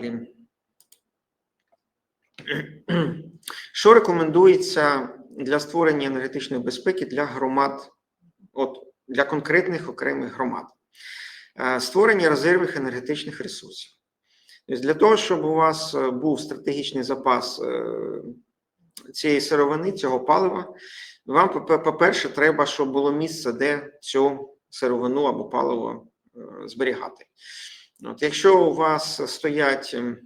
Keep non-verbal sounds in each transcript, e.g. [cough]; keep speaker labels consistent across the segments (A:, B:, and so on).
A: далі. Що рекомендується для створення енергетичної безпеки для громад, от для конкретних окремих громад? Е, Створення резервних енергетичних ресурсів. Тобто для того, щоб у вас е, був стратегічний запас е, цієї сировини, цього палива, вам, по- по-перше, треба, щоб було місце, де цю сировину або паливо зберігати. От, якщо у вас стоять ем,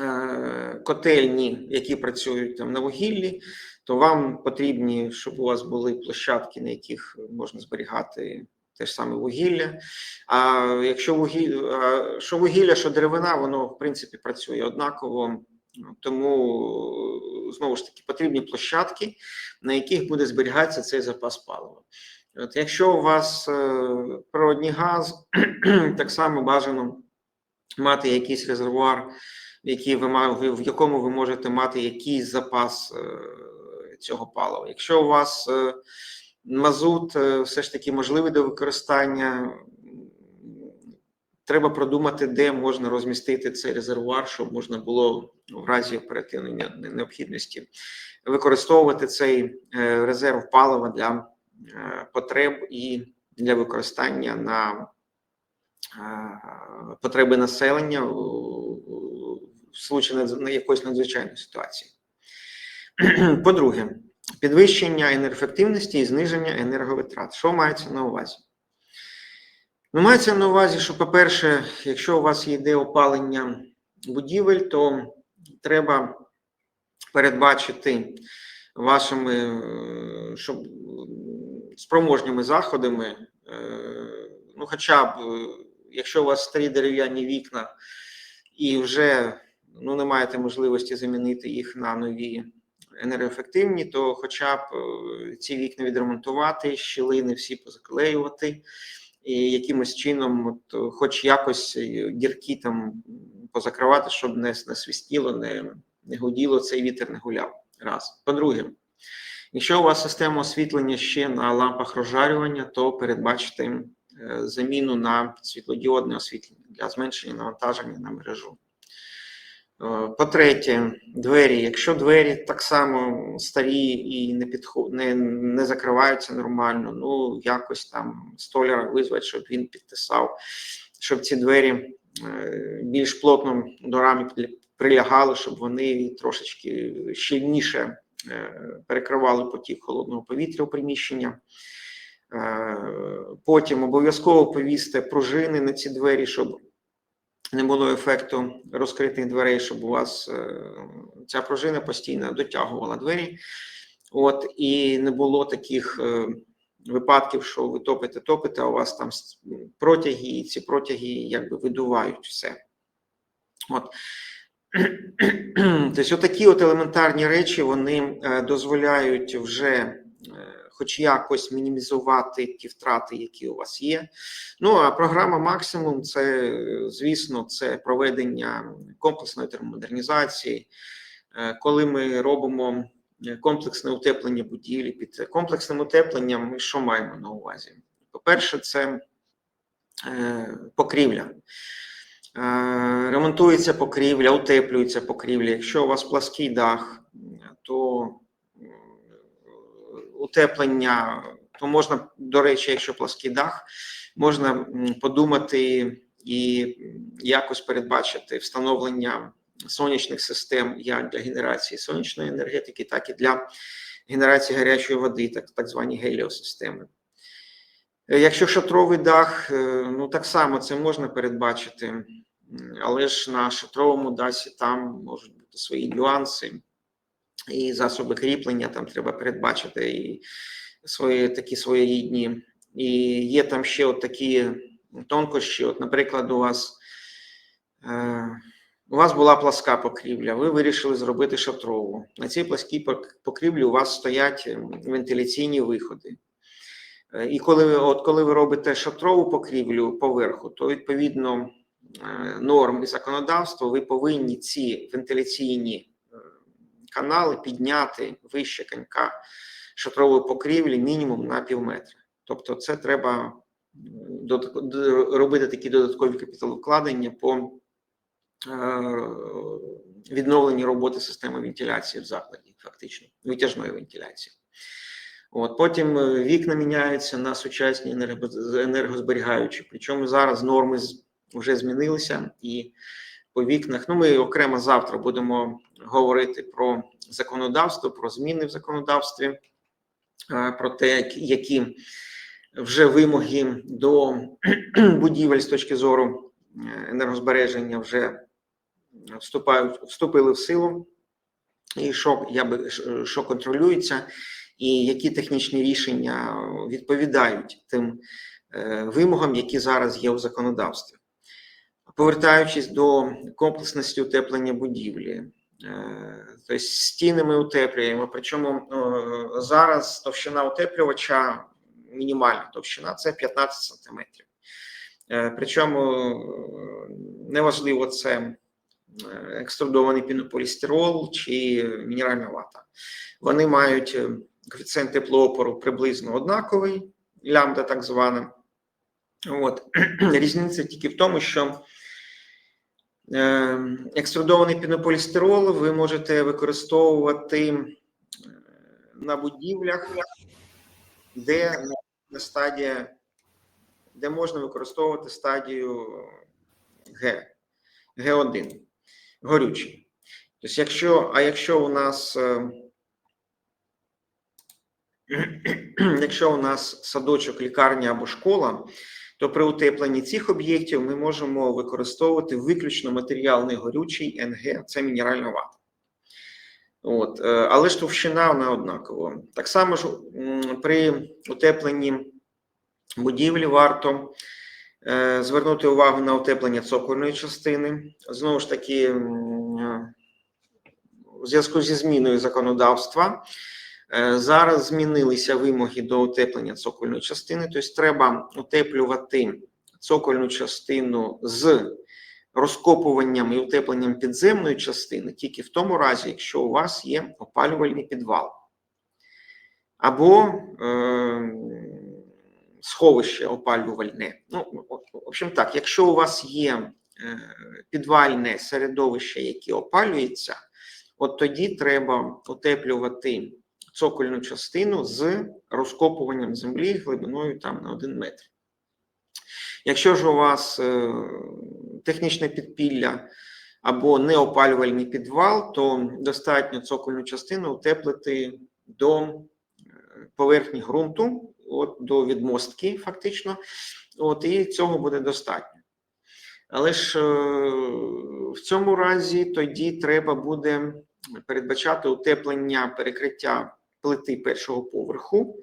A: е, котельні, які працюють там на вугіллі, то вам потрібні, щоб у вас були площадки, на яких можна зберігати те ж саме вугілля. А якщо вугілля, що вугілля, що деревина, воно в принципі працює однаково. Тому знову ж таки потрібні площадки, на яких буде зберігатися цей запас палива. От якщо у вас е, природний газ, [clears throat] так само бажано мати якийсь резервуар, який ви, в якому ви можете мати якийсь запас е, цього палива. Якщо у вас е, мазут все ж таки можливий до використання, треба продумати, де можна розмістити цей резервуар, щоб можна було в разі оперативної необхідності використовувати цей резерв палива для потреб і для використання на е, потреби населення в случаї на якоїсь надзвичайної ситуації. [clears throat] По-друге, підвищення енергоефективності і зниження енерговитрат. Що мається на увазі? Ну, мається на увазі, що, по-перше, якщо у вас йде опалення будівель, то треба передбачити вашими е, щоб, спроможніми заходами, е, ну, хоча б, е, якщо у вас старі дерев'яні вікна і вже ну, не маєте можливості замінити їх на нові енергоефективні, то хоча б е, ці вікна відремонтувати, щілини всі позаклеювати, і якимось чином, от, хоч якось дірки там позакривати, щоб не, не свистіло, не, не гуділо, цей вітер не гуляв. Раз. По-друге, якщо у вас система освітлення ще на лампах розжарювання, то передбачте е, заміну на світлодіодне освітлення для зменшення навантаження на мережу. Е, По-третє, двері. Якщо двері так само старі і не підход... не, не закриваються нормально, ну якось там столяра визвати, щоб він підтисав, щоб ці двері е, більш плотно до рамі прилягали, щоб вони трошечки щільніше перекривали потік холодного повітря у приміщення. Е, Потім обов'язково повісьте пружини на ці двері, щоб не було ефекту розкритих дверей, щоб у вас е, ця пружина постійно дотягувала двері. От, і не було таких е, випадків, що ви топите, топите, а у вас там протяги, і ці протяги якби видувають все. От. Тобто, такі от елементарні речі вони дозволяють вже хоч якось мінімізувати ті втрати, які у вас є. Ну а програма максимум це, звісно, це проведення комплексної термомодернізації, коли ми робимо комплексне утеплення будівлі. Під комплексним утепленням ми що маємо на увазі? По-перше, це покрівля. Е, Ремонтується покрівля, утеплюється покрівля. Якщо у вас плаский дах, то утеплення, то можна, до речі, якщо плаский дах, можна подумати і якось передбачити встановлення сонячних систем як для генерації сонячної енергетики, так і для генерації гарячої води, так, так звані геліосистеми. Е, Якщо шатровий дах, е, ну так само це можна передбачити, але ж на шатровому дахі там можуть бути свої нюанси і засоби кріплення, там треба передбачити і свої такі своєрідні. І є там ще от такі тонкощі. От, наприклад, у вас, е, у вас була пласка покрівля, ви вирішили зробити шатрову. На цій пласкій покрівлі у вас стоять вентиляційні виходи. Е, І коли, ви- от коли ви робите шатрову покрівлю поверху, то відповідно е, норм і законодавства ви повинні ці вентиляційні е, канали підняти вище конька шатрової покрівлі мінімум на пів метра. Тобто, це треба робити такі додаткові капіталовкладення по відновлені роботи системи вентиляції в закладі, фактично, витяжної вентиляції. От, Потім е, вікна міняються на сучасні енергозберігаючі. Причому зараз норми вже змінилися і по вікнах. Ну, ми окремо завтра будемо говорити про законодавство, про зміни в законодавстві, про те, які вже вимоги до [clears throat] будівель з точки зору е, енергозбереження вже вступають, вступили в силу, і що я би що контролюється, і які технічні рішення відповідають тим е, вимогам, які зараз є у законодавстві. Повертаючись до комплексності утеплення будівлі, е, тобто стіни ми утеплюємо. Причому зараз товщина утеплювача, мінімальна товщина це 15 сантиметрів. Е, причому неважливо, це екструдований пінополістирол чи мінеральна вата. Вони мають коефіцієнт теплоопору приблизно однаковий, лямбда так звана. От. [clears throat] Різниця тільки в тому, що екструдований пінополістирол ви можете використовувати е, на будівлях, де на стадія, де можна використовувати стадію Г, Г1, горючий. Тобто, якщо, а якщо у нас е, Якщо у нас садочок, лікарня або школа, то при утепленні цих об'єктів ми можемо використовувати виключно матеріал негорючий НГ, це мінеральна вата. От, е, Але ж товщина вона однакова. Так само ж при утепленні будівлі варто е, звернути увагу на утеплення цокольної частини. Знову ж таки, у зв'язку зі зміною законодавства. Е, зараз змінилися вимоги до утеплення цокольної частини, тобто треба утеплювати цокольну частину з розкопуванням і утепленням підземної частини тільки в тому разі, якщо у вас є опалювальний підвал. Або е, сховище опалювальне. Ну, в общем так, якщо у вас є е, підвальне середовище, яке опалюється, от тоді треба утеплювати цокольну частину з розкопуванням землі глибиною там на 1 метр. Якщо ж у вас е, технічне підпілля або неопалювальний підвал, то достатньо цокольну частину утеплити до е, поверхні ґрунту, от, до відмостки, фактично, от, і цього буде достатньо. Але ж е, в цьому разі тоді треба буде передбачати утеплення перекриття плити першого поверху.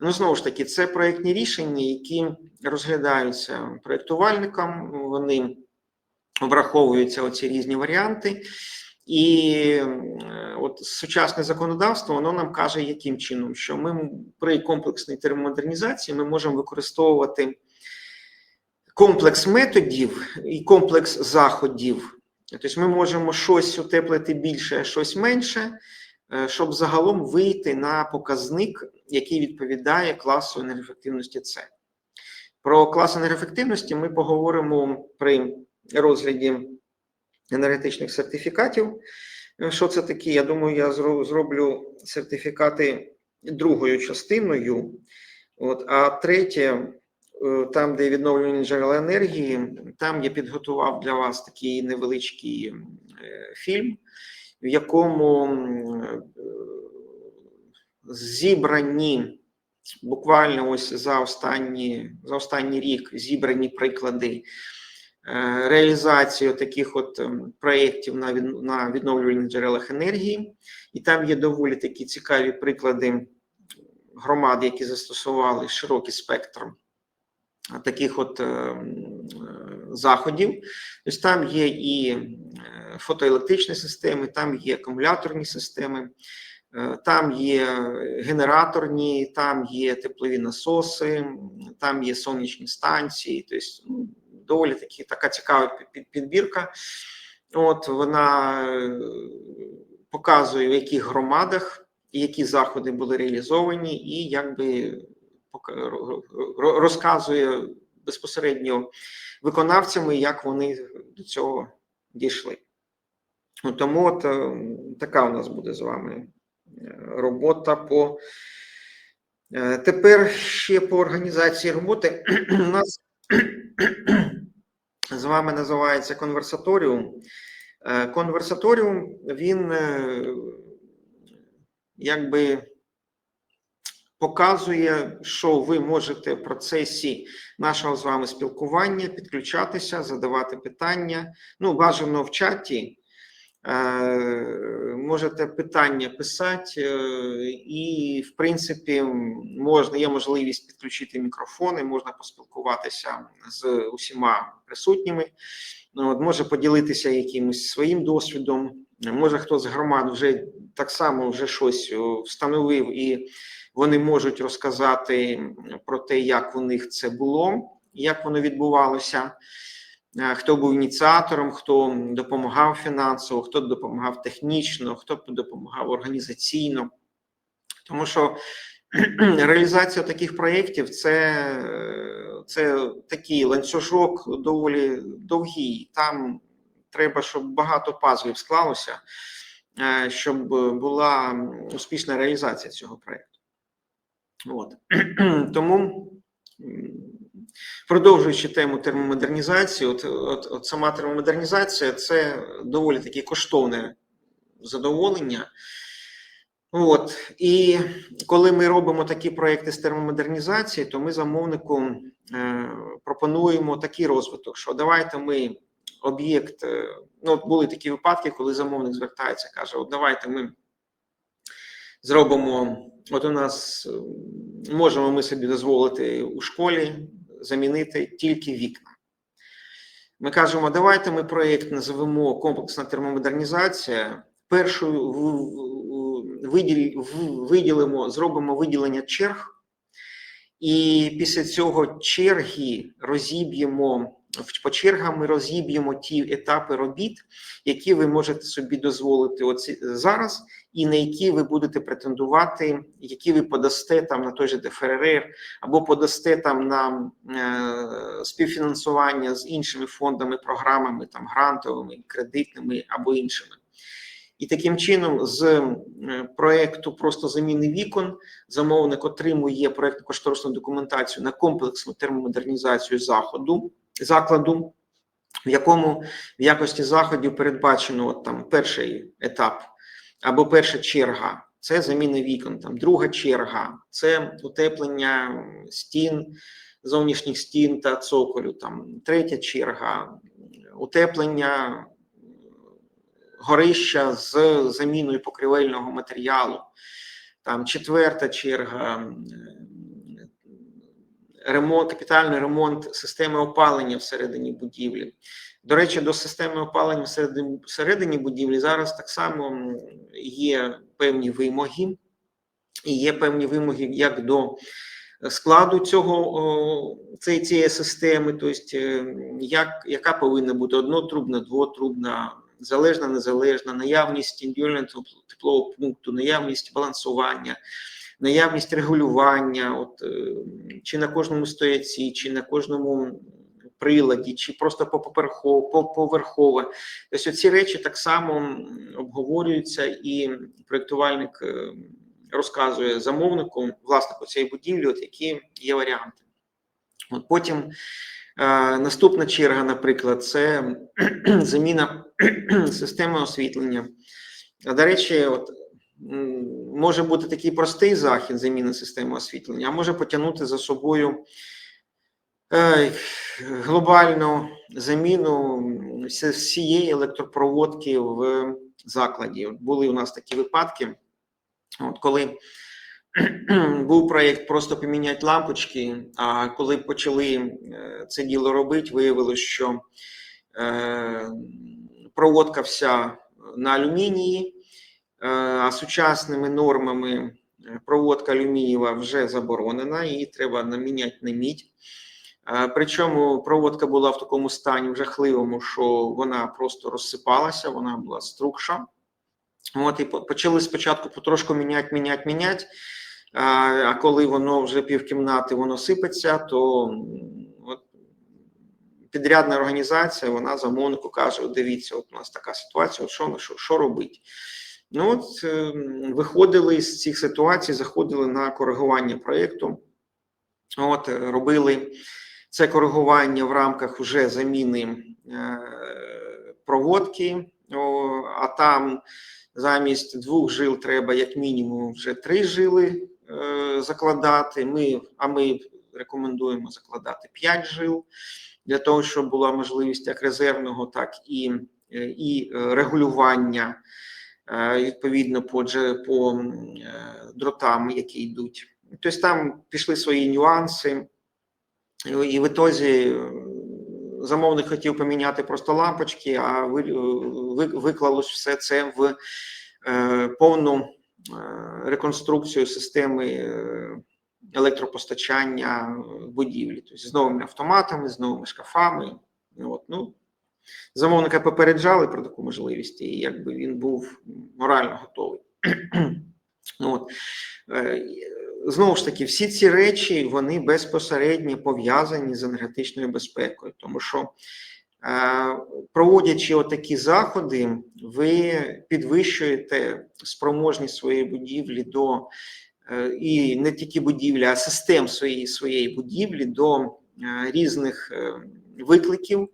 A: Ну, знову ж таки, це проєктні рішення, які розглядаються проєктувальником, вони враховуються оці різні варіанти. І е, от сучасне законодавство воно нам каже, яким чином, що ми при комплексній термомодернізації ми можемо використовувати комплекс методів і комплекс заходів. Тобто ми можемо щось утеплити більше, щось менше. Е, щоб загалом вийти на показник, який відповідає класу енергоефективності С. Про клас енергоефективності ми поговоримо при розгляді енергетичних сертифікатів. Е, що це таке? Я думаю, я зроблю сертифікати другою частиною. От, А третє, е, там, де відновлені джерела енергії, там я підготував для вас такий невеличкий фільм в якому е, зібрані буквально ось за останні, за останній рік зібрані приклади. Е, реалізацію таких от ем, проєктів на відновлювальних джерелах енергії, і там є доволі такі цікаві приклади громад, які застосували широкий спектр таких от ем, заходів. Тобто там є і фотоелектричні системи, там є акумуляторні системи, е, там є генераторні, там є теплові насоси, там є сонячні станції. Тобто, ну, доволі таки така цікава підбірка. От вона е, показує, в яких громадах які заходи були реалізовані, і якби розказує безпосередньо виконавцями, як вони до цього дійшли. Ну, Тому от е, така у нас буде з вами е, робота по. Е, Тепер ще по організації роботи. [clears throat] У нас [clears throat] з вами називається конверсаторіум. Конверсаторіум він якби показує, що ви можете в процесі нашого з вами спілкування підключатися, задавати питання. Ну, бажано в чаті. Е, Можете питання писати, е, і, в принципі, можна, є можливість підключити мікрофони, можна поспілкуватися з усіма присутніми. Ну, От, може поділитися якимось своїм досвідом. Може, хтось з громад вже так само вже щось встановив, і вони можуть розказати про те, як у них це було, як воно відбувалося. Е, Хто був ініціатором, хто допомагав фінансово, хто допомагав технічно, хто допомагав організаційно. Тому що реалізація таких проєктів це, це такий ланцюжок доволі довгий. Там треба, щоб багато пазлів склалося, е, щоб була успішна реалізація цього проєкту. От. Тому, продовжуючи тему термомодернізації, от, от, от сама термомодернізація це доволі таке коштовне задоволення. От і коли ми робимо такі проекти з термомодернізації, то ми замовнику е, пропонуємо такий розвиток, що давайте ми об'єкт. е, Ну, от були такі випадки, коли замовник звертається, каже: От давайте ми зробимо. От у нас можемо ми собі дозволити у школі замінити тільки вікна. Ми кажемо, давайте ми проєкт називемо комплексна термомодернізація. Першою виділимо, зробимо виділення черг, і після цього черги розіб'ємо по чергам. Ми розіб'ємо ті етапи робіт, які ви можете собі дозволити оці зараз, і на які ви будете претендувати, які ви подасте там на той же ДФРР, або подасте там на е, співфінансування з іншими фондами, програмами, там грантовими, кредитними або іншими. І таким чином, з е, проекту просто заміни вікон замовник отримує проектно кошторисну документацію на комплексну термомодернізацію заходу закладу, в якому в якості заходів передбачено от, там перший етап або перша черга. Це заміна вікон, там друга черга, це утеплення стін, зовнішніх стін та цоколю. Там третя черга, утеплення горища з заміною покривельного матеріалу. Там четверта черга, ремонт, капітальний ремонт системи опалення всередині будівлі. До речі, до системи опалення всередині, будівлі зараз так само є певні вимоги, і є певні вимоги як до складу цього цієї, цієї системи, тобто е, як, яка повинна бути однотрубна, двотрубна, залежна, незалежна, наявність індивідуального теплового пункту, наявність балансування, наявність регулювання, от, е, чи на кожному стояці, чи на кожному приладі, чи просто поверхове. Тобто ці речі так само обговорюються, і проєктувальник е, розказує замовнику, власнику цієї будівлі, от які є варіанти. От потім е, наступна черга, наприклад, це [clears throat] заміна [clears throat] системи освітлення. До речі, от може бути такий простий захід заміни системи освітлення, а може потягнути за собою глобальну заміну всієї електропроводки в закладі. Були у нас такі випадки, от коли [clears throat] був проєкт просто поміняти лампочки, а коли почали е, це діло робити, виявилось, що е, проводка вся на алюмінії, е, а сучасними нормами е, проводка алюмінієва вже заборонена, її треба наміняти на мідь. Причому проводка була в такому стані в жахливому, що вона просто розсипалася, вона була струкша. От і почали спочатку потрошку міняти, міняти, міняти. А, а коли воно вже півкімнати воно сипеться, то от, підрядна організація, вона замовнику каже: дивіться, от у нас така ситуація, от що, що, що робити? Ну от е, виходили з цих ситуацій, заходили на коригування проєкту. От е, робили це коригування в рамках вже заміни е, проводки, а там замість двох жил треба як мінімум вже три жили е, закладати. Ми, а ми рекомендуємо закладати 5 жил для того, щоб була можливість як резервного, так і, е, і регулювання відповідно по, по дротам, які йдуть. Тобто там пішли свої нюанси, і в ітозі е, замовник хотів поміняти просто лампочки, а ви- виклалось все це в е, повну е, реконструкцію системи е, електропостачання будівлі, тобто з новими автоматами, з новими шкафами. От, ну, замовника попереджали про таку можливість, і якби він був морально готовий. [clears throat] Ну, от. Знову ж таки, всі ці речі вони безпосередньо пов'язані з енергетичною безпекою, тому що е, проводячи отакі заходи, ви підвищуєте спроможність своєї будівлі до е, і не тільки будівлі, а систем своєї своєї будівлі до е, різних викликів.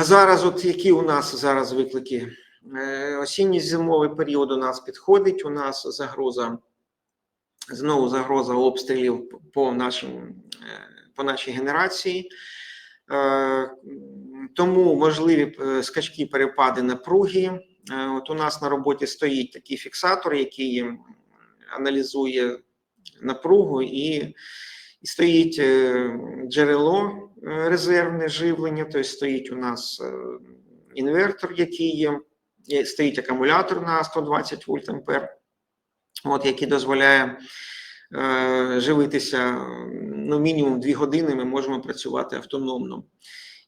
A: Зараз, от які у нас зараз виклики? Осінньо-зимовий період у нас підходить. У нас загроза знову загроза обстрілів по нашим е, по нашій генерації. Е, Тому можливі е, скачки перепади напруги. От у нас на роботі стоїть такий фіксатор, який аналізує напругу, і, і стоїть джерело резервне живлення, тобто стоїть у нас інвертор, який є- стоїть акумулятор на 120 вольт ампер, от, який дозволяє е, живитися ну, мінімум 2 години, ми можемо працювати автономно.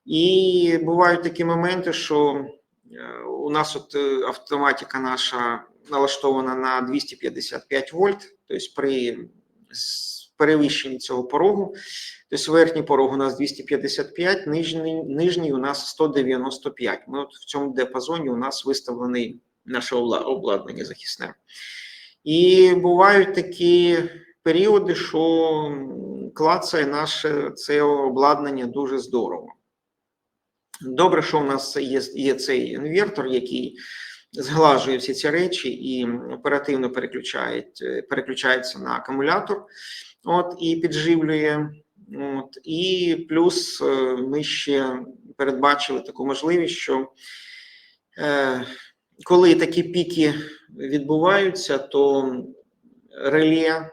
A: І бувають такі моменти, що е, у нас от е, автоматика наша налаштована на 255 вольт, тобто при перевищенні цього порогу, тобто верхній порог у нас 255, нижній, нижній у нас 195. Ми от в цьому диапазоні у нас виставлений наше обладнання захисне. І бувають такі періоди, що клацає наше це обладнання дуже здорово. Добре, що в нас є, є цей інвертор, який зглажує всі ці речі і оперативно переключає, переключається на акумулятор, от, і підживлює. От, і плюс е, ми ще передбачили таку можливість, що е, коли такі піки відбуваються, то реле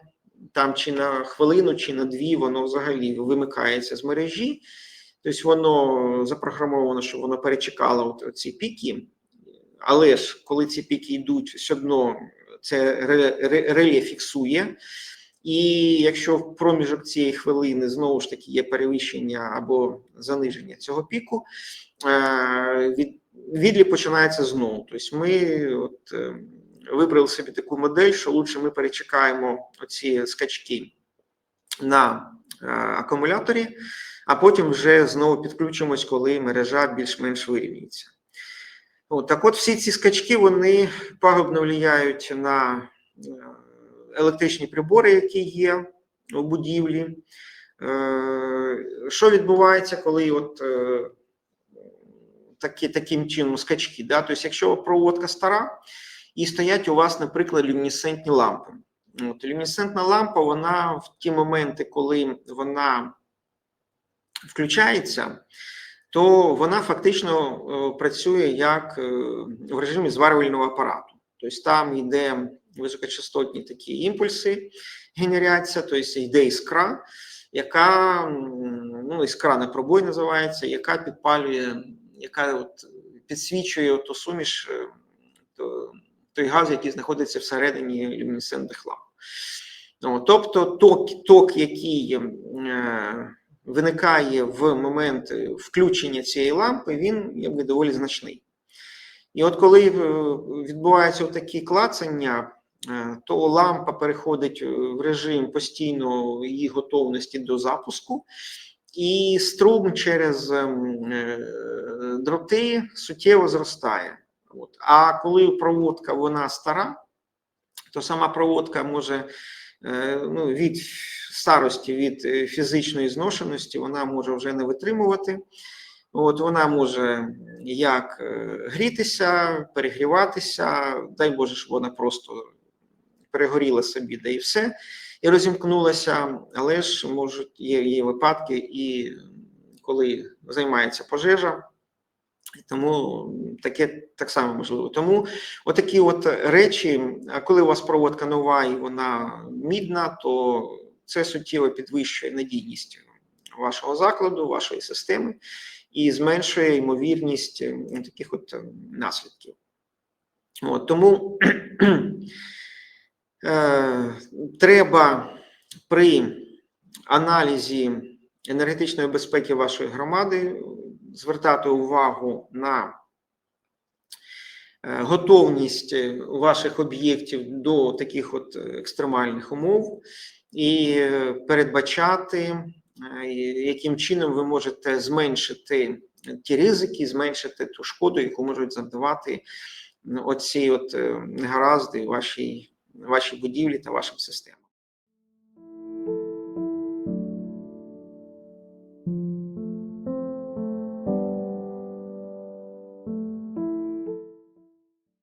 A: там чи на хвилину, чи на дві, воно взагалі вимикається з мережі. Тобто воно запрограмовано, щоб воно перечекало от ці піки. Але ж коли ці піки йдуть, все одно це ре- ре- реле фіксує. І якщо в проміжок цієї хвилини знову ж таки є перевищення або заниження цього піку, е, від, відлік починається знову. Тобто ми от, е, вибрали собі таку модель, що лучше ми перечекаємо оці скачки на е, акумуляторі, а потім вже знову підключимось, коли мережа більш-менш вирівнюється. От, так от всі ці скачки вони пагубно впливають на е, електричні прибори, які є у будівлі. Е, Що відбувається, коли от такі, таким чином скачки? Да? Тобто, якщо проводка стара і стоять у вас, наприклад, люмінесцентні лампи. От, люмінесцентна лампа, вона в ті моменти, коли вона включається, то вона фактично е, працює як е, в режимі зварювального апарату. Тобто там йде високочастотні такі імпульси, генерація, тобто йде іскра, яка ну, іскра на пробой називається, яка підпалює, яка от підсвічує ту суміш, е, то- той газ, який знаходиться всередині люмінесцентних ламп. О, Тобто ток, ток який е, виникає в момент е, включення цієї лампи, він якби доволі значний. І от коли е, відбуваються такі клацання, е, то лампа переходить е, в режим постійної її готовності до запуску, і струм через ем, е, дроти суттєво зростає. От. А коли проводка вона стара, то сама проводка може е, ну, від старості, від е, фізичної зношеності, вона може вже не витримувати. От вона може як грітися, перегріватися, дай Боже, щоб вона просто перегоріла собі, да і все, і розімкнулася, але ж можуть є, є випадки, і коли займається пожежа, тому таке так само можливо. Тому отакі от речі, коли у вас проводка нова і вона мідна, то це суттєво підвищує надійність вашого закладу, вашої системи і зменшує ймовірність таких от наслідків. От, тому треба при аналізі енергетичної безпеки вашої громади звертати увагу на е, готовність е, ваших об'єктів до таких от екстремальних умов і е, передбачати, е, яким чином ви можете зменшити ті ризики, зменшити ту шкоду, яку можуть завдавати ну, оці от е, негаразди вашій, вашій будівлі та вашим системам.